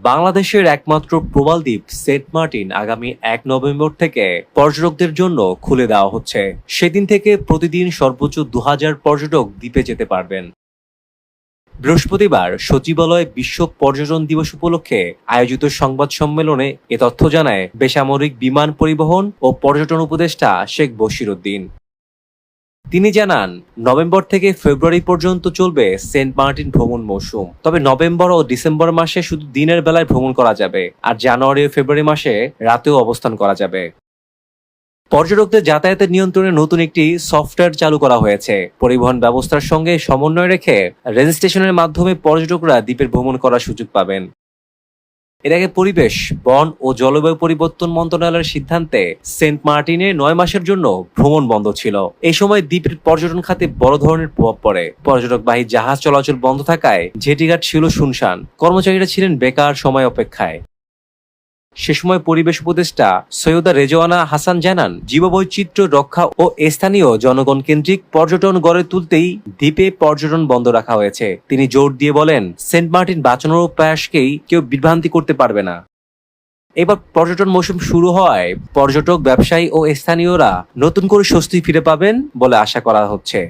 বাংলাদেশের একমাত্র প্রবাল দ্বীপ সেন্ট মার্টিন আগামী এক নভেম্বর থেকে পর্যটকদের জন্য খুলে দেওয়া হচ্ছে। সেদিন থেকে প্রতিদিন সর্বোচ্চ দু হাজার পর্যটক দ্বীপে যেতে পারবেন। বৃহস্পতিবার সচিবালয়ে বিশ্ব পর্যটন দিবস উপলক্ষে আয়োজিত সংবাদ সম্মেলনে এ তথ্য জানায় বেসামরিক বিমান পরিবহন ও পর্যটন উপদেষ্টা শেখ বশির উদ্দিন। তিনি জানান, নভেম্বর থেকে ফেব্রুয়ারি পর্যন্ত চলবে সেন্ট মার্টিন ভ্রমণ মৌসুম। তবে নভেম্বর ও ডিসেম্বর মাসে শুধু দিনের বেলায় ভ্রমণ করা যাবে, আর জানুয়ারি ও ফেব্রুয়ারি মাসে রাতেও অবস্থান করা যাবে। পর্যটকদের যাতায়াতের নিয়ন্ত্রণে নতুন একটি সফটওয়্যার চালু করা হয়েছে। পরিবহন ব্যবস্থার সঙ্গে সমন্বয় রেখে রেজিস্ট্রেশনের মাধ্যমে পর্যটকরা দ্বীপের ভ্রমণ করার সুযোগ পাবেন। এর আগে পরিবেশ, বন ও জলবায়ু পরিবর্তন মন্ত্রণালয়ের সিদ্ধান্তে সেন্ট মার্টিনে নয় মাসের জন্য ভ্রমণ বন্ধ ছিল। এই সময় দ্বীপের পর্যটন খাতে বড় ধরনের প্রভাব পড়ে। পর্যটকবাহী জাহাজ চলাচল বন্ধ থাকায় জেটিঘাট ছিল শুনশান। কর্মচারীরা ছিলেন বেকার, সময় অপেক্ষায়। সে সময় পরিবেশ উপদেষ্টা সৈয়দা রেজওয়ানা হাসান জানান, জীববৈচিত্র্য রক্ষা ও স্থানীয় জনগণ কেন্দ্রিক পর্যটন গড়ে তুলতেই দ্বীপে পর্যটন বন্ধ রাখা হয়েছে। তিনি জোর দিয়ে বলেন, সেন্ট মার্টিন বাঁচানোর প্রয়াসকেই কেউ বিভ্রান্তি করতে পারবে না। এবার পর্যটন মৌসুম শুরু হওয়ায় পর্যটক, ব্যবসায়ী ও স্থানীয়রা নতুন করে স্বস্তি ফিরে পাবেন বলে আশা করা হচ্ছে।